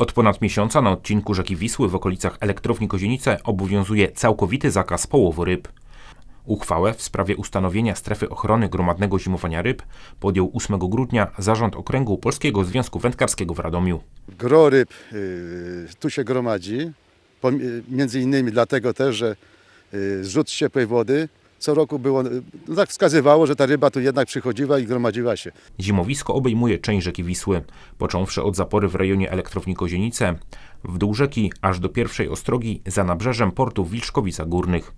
Od ponad miesiąca na odcinku rzeki Wisły w okolicach elektrowni Kozienice obowiązuje całkowity zakaz połowu ryb. Uchwałę w sprawie ustanowienia strefy ochrony gromadnego zimowania ryb podjął 8 grudnia Zarząd Okręgu Polskiego Związku Wędkarskiego w Radomiu. Gro ryb y, tu się gromadzi, y, między innymi dlatego też, że y, zrzut ciepłej wody co roku było, y, no tak wskazywało, że ta ryba tu jednak przychodziła i gromadziła się. Zimowisko obejmuje część rzeki Wisły, począwszy od zapory w rejonie elektrowni Kozienice, w dół rzeki aż do pierwszej ostrogi za nabrzeżem portu w Górnych.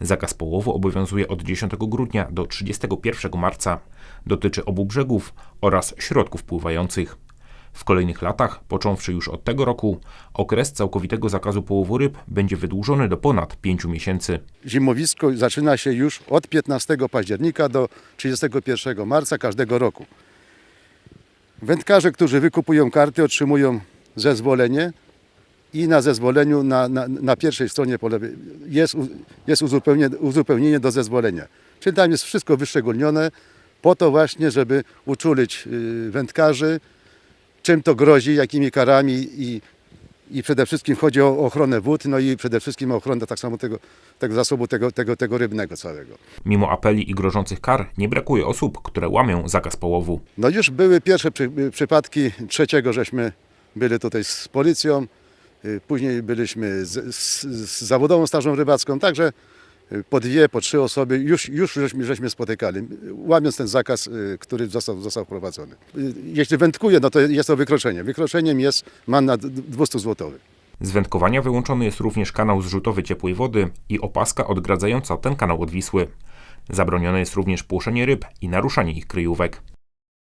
Zakaz połowu obowiązuje od 10 grudnia do 31 marca. Dotyczy obu brzegów oraz środków pływających. W kolejnych latach, począwszy już od tego roku, okres całkowitego zakazu połowu ryb będzie wydłużony do ponad 5 miesięcy. Zimowisko zaczyna się już od 15 października do 31 marca każdego roku. Wędkarze, którzy wykupują karty, otrzymują zezwolenie i na zezwoleniu na, na, na pierwszej stronie jest, jest uzupełnienie, uzupełnienie do zezwolenia. Czyli tam jest wszystko wyszczególnione po to właśnie, żeby uczulić y, wędkarzy, czym to grozi, jakimi karami i, i przede wszystkim chodzi o ochronę wód, no i przede wszystkim o ochronę tak samo tego, tego zasobu, tego, tego, tego rybnego całego. Mimo apeli i grożących kar, nie brakuje osób, które łamią zakaz połowu. No już były pierwsze przy, przypadki, trzeciego żeśmy byli tutaj z policją, y, później byliśmy z, z, z zawodową strażą rybacką, także po dwie, po trzy osoby już, już żeśmy, żeśmy spotykali, łamiąc ten zakaz, y, który został, został wprowadzony. Y, Jeśli wędkuje, no to jest to wykroczenie. Wykroczeniem jest mandat 200 złotowy. Z wędkowania wyłączony jest również kanał zrzutowy ciepłej wody i opaska odgradzająca ten kanał od Wisły. Zabronione jest również płoszenie ryb i naruszanie ich kryjówek.